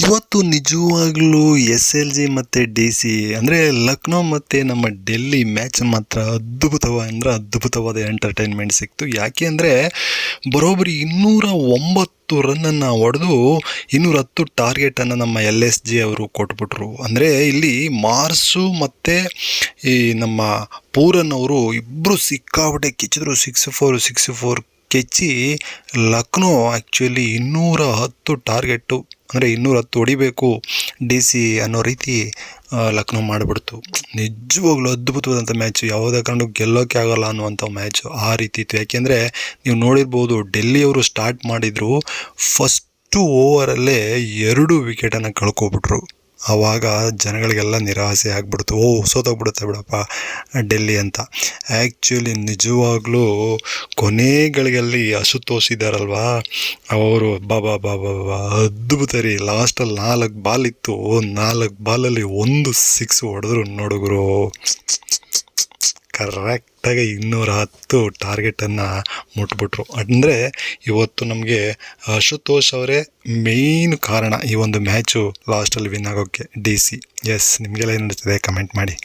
ಇವತ್ತು ನಿಜವಾಗ್ಲೂ S L G ಮತ್ತು ಡಿ ಸಿ, ಅಂದರೆ ಲಕ್ನೋ ಮತ್ತು ನಮ್ಮ ಡೆಲ್ಲಿ ಮ್ಯಾಚ್ ಮಾತ್ರ ಅದ್ಭುತವ, ಅಂದರೆ ಅದ್ಭುತವಾದ ಎಂಟರ್ಟೈನ್ಮೆಂಟ್ ಸಿಕ್ತು. ಯಾಕೆ ಅಂದರೆ ಬರೋಬ್ಬರಿ ಇನ್ನೂರ ಒಂಬತ್ತು ರನ್ನನ್ನು ಹೊಡೆದು ಇನ್ನೂರ ಹತ್ತು ಟಾರ್ಗೆಟನ್ನು ನಮ್ಮ ಎಲ್ ಎಸ್ ಜಿ ಅವರು ಕೊಟ್ಬಿಟ್ರು. ಅಂದರೆ ಇಲ್ಲಿ ಮಾರ್ಸು ಮತ್ತು ಈ ನಮ್ಮ ಪೂರನ್ ಅವರು ಇಬ್ಬರು ಸಿಕ್ಕಾಬಿಟ್ಟೆ ಕಿಚ್ಚಿದ್ರು. ಸಿಕ್ಸ್ ಫೋರ್ ಸಿಕ್ಸ್ ಫೋರ್ ಕೆಚ್ಚಿ ಲಕ್ನೋ ಆ್ಯಕ್ಚುಲಿ ಇನ್ನೂರ ಹತ್ತು ಟಾರ್ಗೆಟು ಅಂದರೆ ಇನ್ನೂರು ಹತ್ತು ಹೊಡಿಬೇಕು ಡಿ ಸಿ ಅನ್ನೋ ರೀತಿ ಲಕ್ನೋ ಮಾಡಿಬಿಡ್ತು. ನಿಜವಾಗ್ಲೂ ಅದ್ಭುತವಾದಂಥ ಮ್ಯಾಚು ಯಾವುದೇ ಕಾರಣಕ್ಕೂ ಗೆಲ್ಲೋಕೆ ಆಗೋಲ್ಲ ಅನ್ನುವಂಥ ಮ್ಯಾಚು ಆ ರೀತಿ ಇತ್ತು. ಯಾಕೆಂದರೆ ನೀವು ನೋಡಿರ್ಬೋದು ಡೆಲ್ಲಿಯವರು ಸ್ಟಾರ್ಟ್ ಮಾಡಿದರು ಫಸ್ಟು ಓವರಲ್ಲೇ ಎರಡು ವಿಕೆಟನ್ನು ಕಳ್ಕೊಬಿಟ್ರು. ಆವಾಗ ಜನಗಳಿಗೆಲ್ಲ ನಿರಾಸೆ ಆಗ್ಬಿಡ್ತು. ಓ ಸೋತೋಗ್ಬಿಡುತ್ತೆ ಬಿಡಪ್ಪ ಡೆಲ್ಲಿ ಅಂತ. ಆ್ಯಕ್ಚುಲಿ ನಿಜವಾಗ್ಲೂ ಕೊನೆಗಳಿಗಲ್ಲಿ ಹಸು ಇದ್ದಾರಲ್ವಾ ಅವರು ಬಾಬಾ ಬಾಬಾ ಬಾ ಅದ್ಭುತ ರೀ. ಲಾಸ್ಟಲ್ಲಿ ನಾಲ್ಕು ಬಾಲ್ ಇತ್ತು. ನಾಲ್ಕು ಬಾಲಲ್ಲಿ ಒಂದು ಸಿಕ್ಸ್ ಹೊಡೆದ್ರು ನೋಡುಗರು ಕರೆಕ್ಟಾಗಿ ಇನ್ನೂರ ಹತ್ತು ಟಾರ್ಗೆಟನ್ನು ಮುಟ್ಬಿಟ್ರು. ಅಂದರೆ ಇವತ್ತು ನಮಗೆ ಅಶುತೋಷ್ ಅವರೇ ಮೇಯ್ನ್ ಕಾರಣ ಈ ಒಂದು ಮ್ಯಾಚು ಲಾಸ್ಟಲ್ಲಿ ವಿನ್ ಆಗೋಕ್ಕೆ. D C. ಎಸ್, ನಿಮಗೆಲ್ಲ ಏನು ಕಮೆಂಟ್ ಮಾಡಿ.